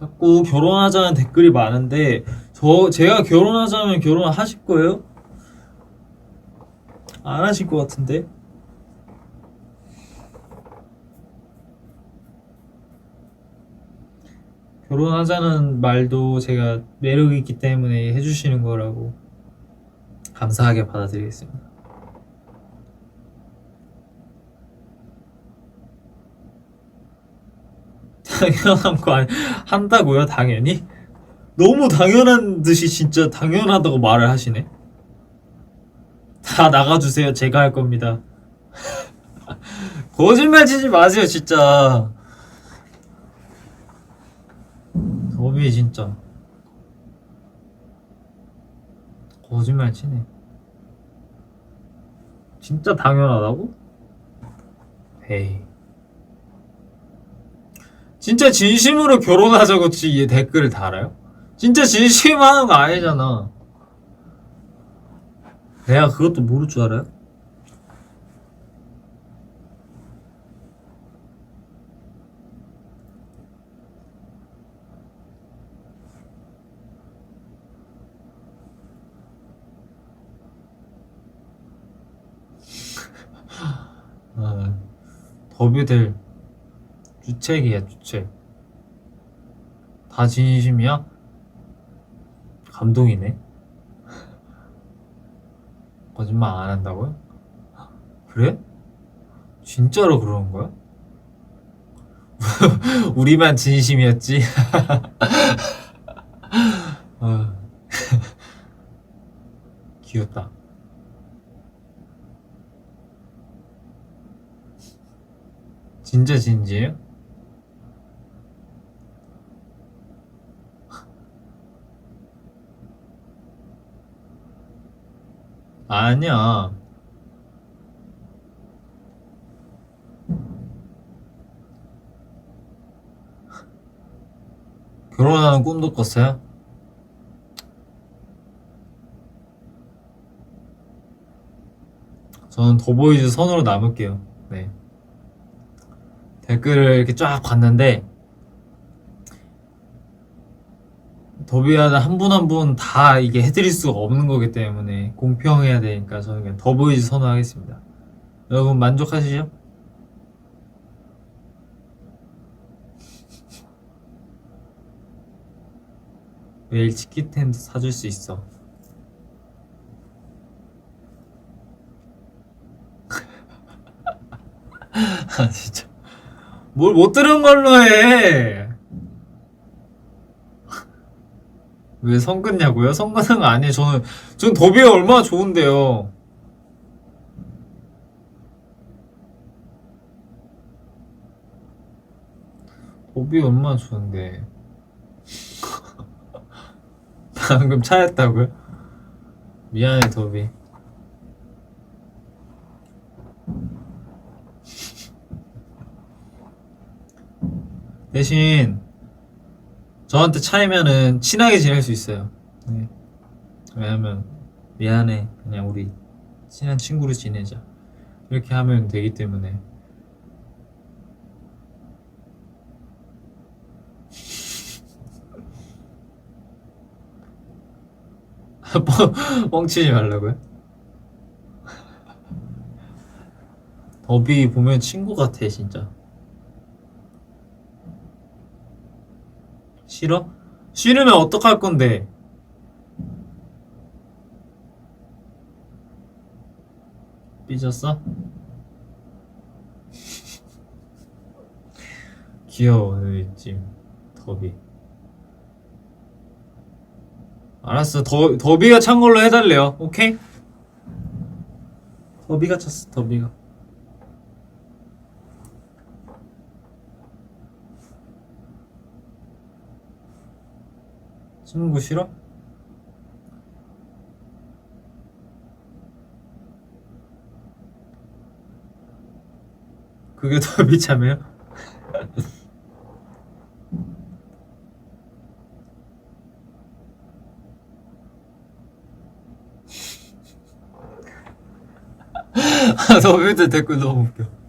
자꾸 결혼하자는 댓글이 많은데 저 제가 결혼하자면 결혼하실 거예요? 안 하실 것 같은데. 결혼하자는 말도 제가 매력이 있기 때문에 해주시는 거라고 감사하게 받아들이겠습니다. 당연한 거 아니 한다고요? 당연히? 너무 당연한 듯이 진짜 당연하다고 말을 하시네. 다 나가주세요. 제가 할 겁니다. 거짓말 치지 마세요, 진짜. 더비 진짜. 거짓말 치네. 진짜 당연하다고? 에이. 진짜 진심으로 결혼하자고 지- 얘 댓글을 달아요? 진짜 진심 하는 거 아니잖아. 내가 그것도 모를 줄 알아요? 아, 더비들 주책이야 주책 다 진심이야? 감동이네 거짓말 안 한다고요? 그래? 진짜로 그러는 거야? 우리만 진심이었지? 아, 귀엽다 진짜 진지해요? 아니야. 결혼하는 꿈도 꿨어요? 저는 더보이즈 선으로 남을게요. 네. 댓글을 이렇게 쫙 봤는데 더비아는 한 분 한 분 다 이게 해드릴 수가 없는 거기 때문에 공평해야 되니까 저는 그냥 더보이즈 선호하겠습니다. 여러분 만족하시죠? 매일 치킨텐도 사줄 수 있어. 아 진짜 뭘 못 들은 걸로 해. 왜 성근냐고요? 성근한 거 아니에요. 저는 저는 더비가 얼마나 좋은데요. 더비 얼마나 좋은데. 방금 차였다고요? 미안해 더비. 대신 저한테 차이면은 친하게 지낼 수 있어요. 네. 왜냐면 미안해 그냥 우리 친한 친구로 지내자 이렇게 하면 되기 때문에 뻥- 뻥치지 말라고요? 더비 보면 친구 같아 진짜 싫어? 싫으면 어떡할 건데? 삐졌어? 귀여워 찜 더비 알았어 더, 더비가 찬 걸로 해달래요 오케이? 더비가 찼어 더비가 친구 싫어? 그게 더 비참해요? 아, 너희들 댓글 너무 웃겨.